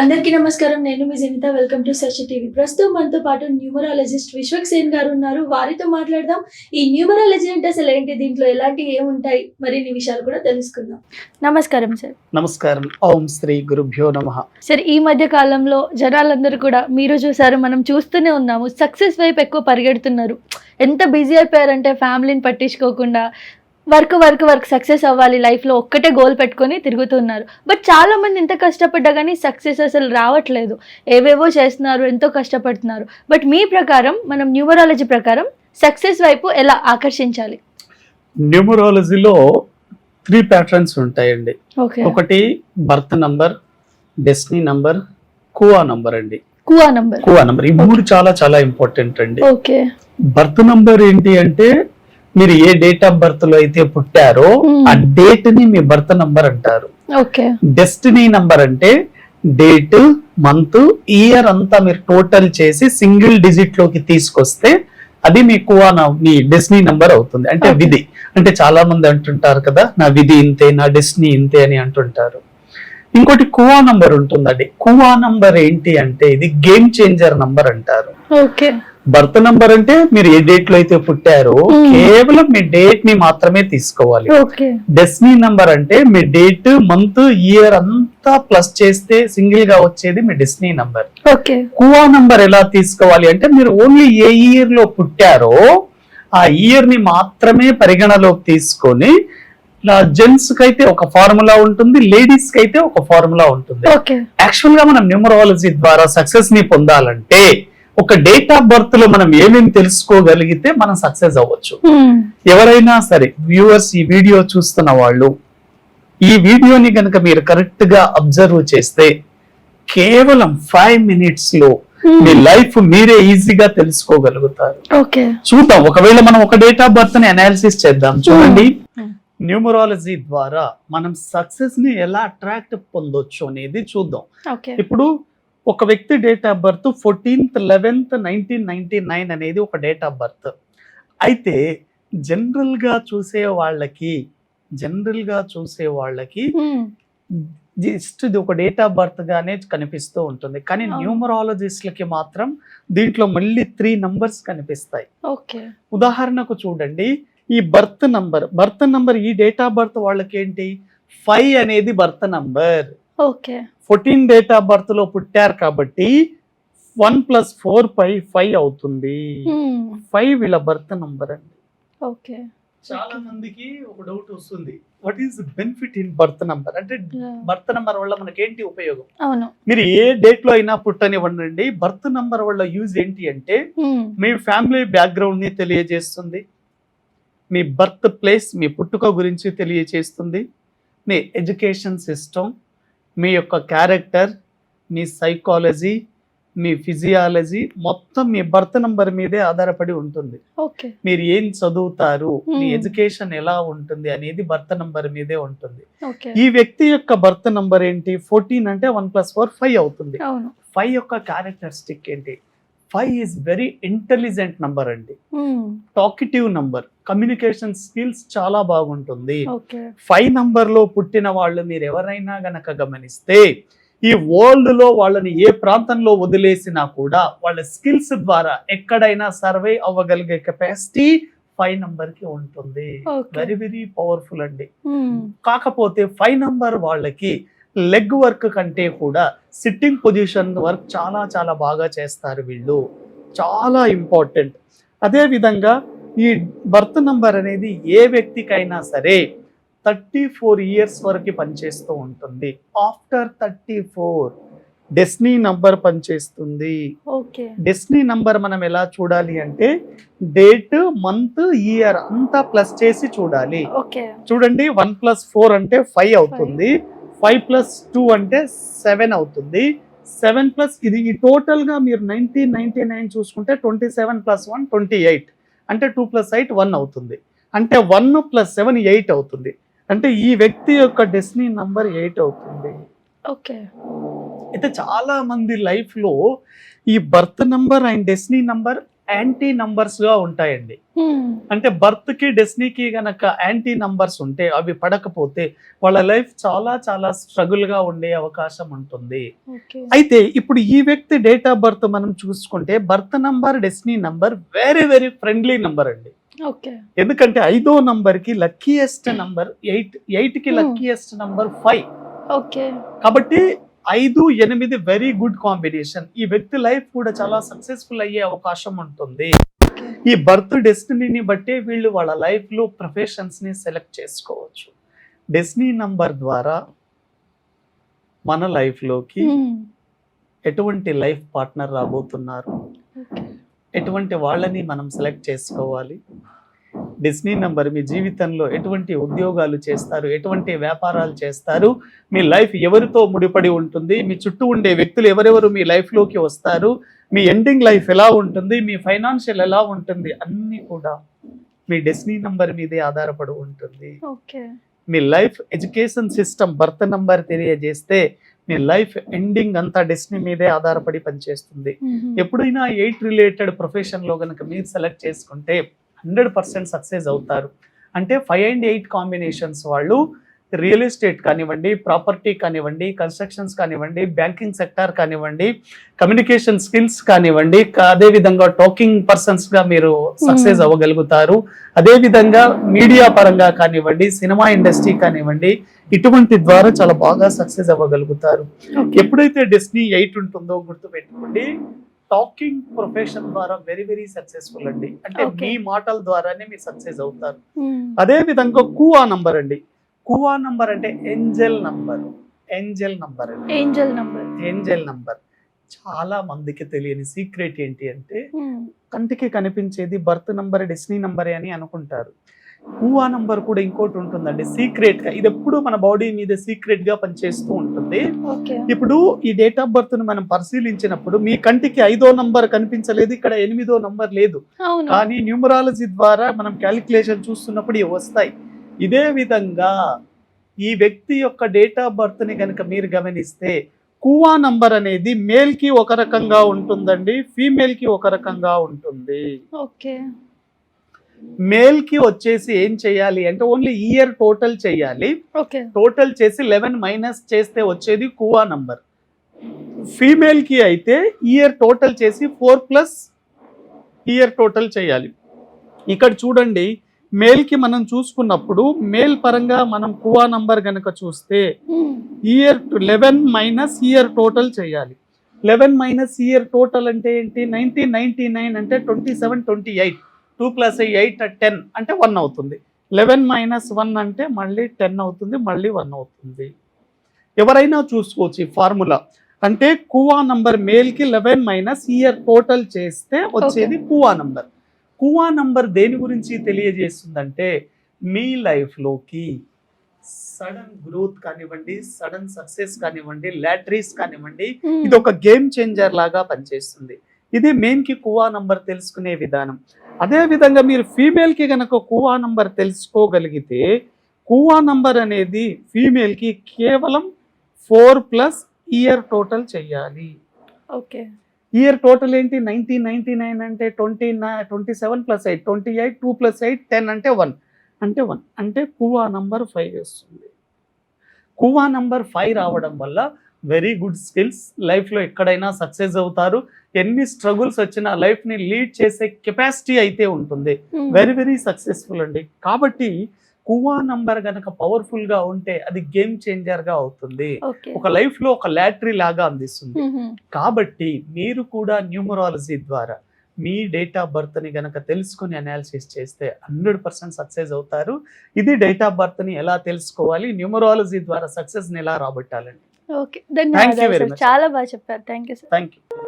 అందరికీ నమస్కారం. నేను మీ Janitha welcome to such TV. ప్రస్తుతం మనతో పాటు న్యూమరాలజిస్ట్ విశ్వక్ సేన్ గారు ఉన్నారు. వారితో మాట్లాడదాం. ఈ న్యూమరాలజీ అంటే అసలు ఏంటి? దీంట్లో ఎలాంటి ఏముంటాయి? మరిన్ని విషయాలు కూడా తెలుసుకుందాం. నమస్కారం సార్. నమస్కారం. ఓం శ్రీ గురుభ్యో నమ. సార్ ఈ మధ్య కాలంలో జనాలందరూ కూడా మీరు చూసారు మనం చూస్తూనే ఉన్నాము. సక్సెస్ వైపు ఎక్కువ పరిగెడుతున్నారు. ఎంత బిజీ అయిపోయారంటే ఫ్యామిలీని పట్టించుకోకుండా వర్క్ వర్క్ వర్క్ సక్సెస్ అవ్వాలి. లైఫ్లో ఒక్కటే గోల్ పెట్టుకొని తిరుగుతున్నారు. బట్ చాలా మంది ఎంత కష్టపడ్డా కానీ సక్సెస్ అసలు రావట్లేదు. ఏవేవో చేస్తున్నారు ఎంతో కష్టపడుతున్నారు. బట్ మీ ప్రకారం మనం న్యూమరాలజీ ప్రకారం సక్సెస్ వైపు ఎలా ఆకర్షించాలి? న్యూమరాలజీలో త్రీ ప్యాటర్న్స్ ఉంటాయండి. ఓకే ఒకటి birth number destiny number kua number అండి. కువా నంబర్ కువా నంబర్ ఈ మూడు చాలా చాలా ఇంపార్టెంట్ అండి. ఓకే బర్త్ నంబర్ ఏంటి అంటే మీరు ఏ డేట్ ఆఫ్ బర్త్లో అయితే పుట్టారో Hmm. ఆ డేట్ని మీ బర్త్ నంబర్ అంటారు. ఓకే డెస్టినీ నంబర్ అంటే డేట్ మంత్ ఇయర్ అంతా మీరు టోటల్ చేసి సింగిల్ డిజిట్లోకి తీసుకొస్తే అది మీ కువా న- మీ డెస్టినీ నంబర్ అవుతుంది. అంటే. విధి. అంటే చాలా మంది అంటుంటారు కదా నా విధి ఇంతే నా డెస్టినీ ఇంతే అని అంటుంటారు. ఇంకోటి కువా నంబర్ ఉంటుందండి. కువా నంబర్ ఏంటి అంటే ఇది గేమ్ చేంజర్ నంబర్ అంటారు. ఓకే బర్త్ నంబర్ అంటే మీరు ఏ డేట్లో అయితే పుట్టారో. కేవలం మీ డేట్ని మాత్రమే తీసుకోవాలి. ఓకే. డెస్నీ నంబర్ అంటే మీ డేట్ మంత్ ఇయర్ అంతా ప్లస్ చేస్తే సింగిల్గా వచ్చేది మీ destiny number okay. Kua number ఎలా తీసుకోవాలి అంటే మీరు ఓన్లీ ఏ ఇయర్లో పుట్టారో ఆ ఇయర్ని మాత్రమే పరిగణలోకి తీసుకొని జెంట్స్కి అయితే ఒక ఫార్ములా ఉంటుంది లేడీస్కి అయితే ఒక ఫార్ములా ఉంటుంది. ఓకే. యాక్చువల్గా మనం న్యూమరాలజీ ద్వారా సక్సెస్ని పొందాలంటే ఒక డేట్ ఆఫ్ బర్త్లో మనం ఏమేమి తెలుసుకోగలిగితే మనం సక్సెస్ అవ్వచ్చు. ఎవరైనా సరే వ్యూవర్స్ ఈ వీడియో చూస్తున్న వాళ్ళు ఈ వీడియోని కనుక మీరు కరెక్ట్గా అబ్జర్వ్ చేస్తే కేవలం ఫైవ్ మినిట్స్లో మీ లైఫ్ మీరే ఈజీగా తెలుసుకోగలుగుతారు. చూద్దాం. ఒకవేళ మనం ఒక డేట్ ఆఫ్ బర్త్ని అనాలిసిస్ చేద్దాం. చూడండి. న్యూమరాలజీ ద్వారా మనం సక్సెస్ని ఎలా అట్రాక్ట్ పొందొచ్చు అనేది చూద్దాం. ఇప్పుడు ఒక వ్యక్తి date of birth fourteenth eleventh nineteen ninety nine అనేది ఒక డేట్ ఆఫ్ బర్త్ అయితే జనరల్గా చూసే వాళ్ళకి జనరల్గా చూసే వాళ్ళకి జస్ట్ ఇది ఒక డేట్ ఆఫ్ బర్త్ గానే కనిపిస్తూ ఉంటుంది. కానీ. న్యూమరాలజిస్ట్లకి మాత్రం దీంట్లో మళ్ళీ త్రీ నంబర్స్ కనిపిస్తాయి. ఓకే. ఉదాహరణకు చూడండి ఈ బర్త్ నంబర్ బర్త్ నంబర్ ఈ డేట్ ఆఫ్ బర్త్ వాళ్ళకి ఏంటి ఫైవ్ అనేది birth number okay. Fourteen date of బర్త్లో పుట్టారు కాబట్టి వన్ ప్లస్ ఫోర్ పై ఫైవ్ అవుతుంది. ఫైవ్ వీళ్ళ బర్త్ నంబర్ అండి. ఓకే. చాలా మందికి ఒక డౌట్ వస్తుంది. What is benefit in birth number? అంటే బర్త్ నంబర్ వల్ల మనకేంటి ఉపయోగం? అవును. మీరు ఏ డేట్లో అయినా పుట్టనివ్వండి. బర్త్ నంబర్ వల్ల యూజ్ ఏంటి అంటే మీ ఫ్యామిలీ బ్యాక్గ్రౌండ్ని తెలియజేస్తుంది. మీ బర్త్ ప్లేస్ మీ పుట్టుక గురించి తెలియజేస్తుంది మీ ఎడ్యుకేషన్ సిస్టమ్ మీ యొక్క క్యారెక్టర్ మీ సైకాలజీ మీ ఫిజియాలజీ మొత్తం మీ బర్త్ నంబర్ మీదే ఆధారపడి ఉంటుంది. మీరు ఏం చదువుతారు మీ Hmm. ఎడ్యుకేషన్ ఎలా ఉంటుంది అనేది బర్త్ నంబర్ మీదే ఉంటుంది. ఈ వ్యక్తి యొక్క బర్త్ నంబర్ ఏంటి? ఫోర్టీన్ అంటే వన్ ప్లస్ ఫోర్ ఫైవ్ అవుతుంది. ఫైవ్ యొక్క క్యారెక్టరిస్టిక్ ఏంటి? Five is very intelligent number అండి. టాకిటివ్ నంబర్ కమ్యూనికేషన్ స్కిల్స్ చాలా బాగుంటుంది. ఫైవ్ నంబర్లో పుట్టిన వాళ్ళు మీరు ఎవరైనా గనక గమనిస్తే ఈ వరల్డ్లో వాళ్ళని ఏ ప్రాంతంలో వదిలేసినా కూడా వాళ్ళ స్కిల్స్ ద్వారా ఎక్కడైనా సర్వే అవ్వగలిగే కెపాసిటీ ఫైవ్ నంబర్కి ఉంటుంది వెరీ వెరీ పవర్ఫుల్ అండి. కాకపోతే ఫైవ్ నంబర్ వాళ్ళకి లెగ్ వర్క్ కంటే కూడా సిట్టింగ్ పొజిషన్ వర్క్ చాలా చాలా బాగా చేస్తారు వీళ్ళు. చాలా ఇంపార్టెంట్. అదే విధంగా ఈ బర్త్ నంబర్ అనేది ఏ వ్యక్తికైనా సరే థర్టీ ఫోర్ ఇయర్స్ వరకు పనిచేస్తూ ఉంటుంది. After thirty four destiny number పనిచేస్తుంది. ఓకే. డెస్నీ నంబర్ మనం ఎలా చూడాలి అంటే డేట్ మంత్ ఇయర్ అంతా ప్లస్ చేసి చూడాలి. ఓకే. చూడండి వన్ ప్లస్ ఫోర్ అంటే ఫైవ్ అవుతుంది. ఫైవ్ ప్లస్ టూ అంటే సెవెన్ అవుతుంది. సెవెన్ ప్లస్ ఇది ఈ టోటల్గా మీరు నైన్టీన్ నైన్టీ నైన్ చూసుకుంటే twenty seven plus one twenty eight. అంటే టూ ప్లస్ ఎయిట్ వన్ అవుతుంది. అంటే వన్ ప్లస్ సెవెన్ ఎయిట్ అవుతుంది. అంటే ఈ వ్యక్తి యొక్క డెస్నీ నంబర్ ఎయిట్ అవుతుంది. ఓకే. అయితే చాలా మంది లైఫ్లో ఈ birth number and destiny number anti నంబర్స్గా ఉంటాయండి. అంటే బర్త్కి డెస్నీకి గనక యాంటీ నంబర్స్ ఉంటే అవి పడకపోతే వాళ్ళ లైఫ్ చాలా చాలా స్ట్రగుల్గా ఉండే అవకాశం ఉంటుంది. అయితే ఇప్పుడు ఈ వ్యక్తి డేట్ ఆఫ్ బర్త్ మనం చూసుకుంటే birth number destiny number very very friendly number అండి. ఓకే. ఎందుకంటే ఐదో నంబర్కి లక్కీయెస్ట్ నంబర్ ఎయిట్ ఎయిట్కి. Luckiest number five. ఓకే. కాబట్టి ఐదు ఎనిమిది వెరీ గుడ్ కాంబినేషన్ ఈ వ్యక్తి లైఫ్ కూడా చాలా సక్సెస్ఫుల్ అయ్యే అవకాశం ఉంటుంది. ఈ బర్త్ డెస్టినీని బట్టి వీళ్ళు వాళ్ళ లైఫ్లో ప్రొఫెషన్స్ని సెలెక్ట్ చేసుకోవచ్చు. డెస్టినీ నంబర్ ద్వారా మన లైఫ్లోకి ఎటువంటి లైఫ్ పార్ట్నర్ రాబోతున్నారు? ఎటువంటి వాళ్ళని మనం సెలెక్ట్ చేసుకోవాలి? డిస్నీ నంబర్ మీ జీవితంలో ఎటువంటి ఉద్యోగాలు చేస్తారు? ఎటువంటి వ్యాపారాలు చేస్తారు? మీ లైఫ్ ఎవరితో ముడిపడి ఉంటుంది? మీ చుట్టూ ఉండే వ్యక్తులు ఎవరెవరు మీ లైఫ్లోకి వస్తారు? మీ ఎండింగ్ లైఫ్ ఎలా ఉంటుంది? మీ ఫైనాన్షియల్ ఎలా ఉంటుంది? అన్నీ కూడా మీ డెస్నీ నంబర్ మీదే ఆధారపడి ఉంటుంది. ఓకే. మీ life education system birth number తెలియజేస్తే మీ లైఫ్ ఎండింగ్ అంతా డెస్నీ మీదే ఆధారపడి పనిచేస్తుంది. ఎప్పుడైనా ఎయిట్ రిలేటెడ్ ప్రొఫెషన్లో కనుక మీరు సెలెక్ట్ చేసుకుంటే హండ్రెడ్ పర్సెంట్ సక్సెస్ అవుతారు. అంటే ఫైవ్ అండ్ ఎయిట్ కాంబినేషన్స్ వాళ్ళు రియల్ ఎస్టేట్ కానివ్వండి ప్రాపర్టీ కానివ్వండి కన్స్ట్రక్షన్స్ కానివ్వండి బ్యాంకింగ్ సెక్టార్ కానివ్వండి కమ్యూనికేషన్ స్కిల్స్ కానివ్వండి అదేవిధంగా టాకింగ్ పర్సన్స్గా మీరు సక్సెస్ Hmm. అవ్వగలుగుతారు. అదేవిధంగా మీడియా పరంగా కానివ్వండి సినిమా ఇండస్ట్రీ కానివ్వండి ఇటువంటి ద్వారా చాలా బాగా సక్సెస్ అవ్వగలుగుతారు. ఎప్పుడైతే డెస్నీ ఎయిట్ ఉంటుందో గుర్తుపెట్టుకోండి టాకింగ్ ప్రొఫెషన్ ద్వారా వెరీ వెరీ సక్సెస్ఫుల్ అండి. అంటే. మీ మాటల ద్వారానే మీరు సక్సెస్ అవుతారు. అదే విధంగా కువా నంబర్ అండి. కువా నంబర్ అంటే ఏంజల్ నంబర్ ఏంజల్ నంబర్ అండి. ఏంజల్ నంబర్ ఏంజల్ నంబర్ చాలా మందికి తెలియని సీక్రెట్ ఏంటి అంటే కంటికి కనిపించేది బర్త్ నంబర్ డెస్నీ నంబరే అని అనుకుంటారు. కువా నంబర్ కూడా ఇంకోటి ఉంటుందండి. సీక్రెట్గా ఇది ఎప్పుడు మన బాడీ మీద సీక్రెట్గా పనిచేస్తూ ఉంటుంది. ఇప్పుడు ఈ డేట్ ఆఫ్ బర్త్ను మనం పరిశీలించినప్పుడు మీ కంటికి ఐదో నంబర్ కనిపించలేదు ఇక్కడ ఎనిమిదో నంబర్ లేదు. కానీ న్యూమరాలజీ ద్వారా మనం క్యాలిక్యులేషన్ చూస్తున్నప్పుడు ఇవి వస్తాయి. ఇదే విధంగా ఈ వ్యక్తి యొక్క డేట్ ఆఫ్ బర్త్ని కనుక మీరు గమనిస్తే కువా నంబర్ అనేది మేల్కి ఒక రకంగా ఉంటుందండి ఫీమేల్కి ఒక రకంగా ఉంటుంది. ఓకే. మేల్కి వచ్చేసి ఏం చేయాలి అంటే ఓన్లీ ఇయర్ టోటల్ చేయాలి. ఓకే. టోటల్ చేసి లెవెన్ మైనస్ చేస్తే వచ్చేది కువా నంబర్ ఫీమేల్కి అయితే ఇయర్ టోటల్ చేసి ఫోర్ ప్లస్ ఇయర్ టోటల్ చేయాలి. ఇక్కడ చూడండి మేల్కి మనం చూసుకున్నప్పుడు మేల్ పరంగా మనం కువా నంబర్ గనక చూస్తే year eleven minus year total చేయాలి. లెవెన్ మైనస్ ఇయర్ టోటల్ అంటే ఏంటి? నైన్టీన్ నైన్టీ నైన్ అంటే twenty seven twenty eight two plus eight ten అంటే వన్ అవుతుంది. లెవెన్ మైనస్ వన్ అంటే మళ్ళీ టెన్ అవుతుంది మళ్ళీ వన్ అవుతుంది. ఎవరైనా చూసుకోవచ్చు ఈ ఫార్ములా. అంటే కువా నంబర్ మేల్కి లెవెన్ మైనస్ ఇయర్ టోటల్ చేస్తే వచ్చేది కువా నంబర్. కువా నంబర్ దేని గురించి తెలియజేస్తుందంటే మీ లైఫ్లోకి సడన్ గ్రోత్ కానివ్వండి సడన్ సక్సెస్ కానివ్వండి లాటరీస్ కానివ్వండి ఇది ఒక గేమ్ చేంజర్ లాగా పనిచేస్తుంది. ఇది మెయిన్కి కువా నంబర్ తెలుసుకునే విధానం. అదే విధంగా మీరు ఫీమేల్కి గనక కువా నంబర్ తెలుసుకోగలిగితే కువా నంబర్ అనేది ఫీమేల్కి కేవలం ఫోర్ ప్లస్ ఇయర్ టోటల్ చెయ్యాలి. ఓకే. ఇయర్ టోటల్ ఏంటి? నైన్టీన్ నైన్టీ నైన్ అంటే twenty twenty seven plus eight twenty eight two plus eight ten అంటే వన్ అంటే వన్ అంటే కువా నంబర్ ఫైవ్ వస్తుంది. కువా నంబర్ ఫైవ్ రావడం వల్ల వెరీ గుడ్ స్కిల్స్ లైఫ్లో ఎక్కడైనా సక్సెస్ అవుతారు. ఎన్ని స్ట్రగుల్స్ వచ్చినా లైఫ్ని లీడ్ చేసే కెపాసిటీ అయితే ఉంటుంది. వెరీ వెరీ సక్సెస్ఫుల్ అండి. కాబట్టి కువా నంబర్ గనక పవర్ఫుల్గా ఉంటే అది గేమ్ చేంజర్గా అవుతుంది ఒక లైఫ్లో ఒక లాటరీ లాగా అందిస్తుంది. కాబట్టి మీరు కూడా న్యూమరాలజీ ద్వారా మీ డేట్ ఆఫ్ బర్త్ని గనక తెలుసుకుని అనాలిసిస్ చేస్తే హండ్రెడ్ పర్సెంట్ సక్సెస్ అవుతారు. ఇది డేట్ ఆఫ్ బర్త్ని ఎలా తెలుసుకోవాలి? న్యూమరాలజీ ద్వారా సక్సెస్ని ఎలా రాబట్టాలండి ఓకే. ధన్యవాదాలు. చాలా బాగా చెప్పారు. Thank you sir. Thank you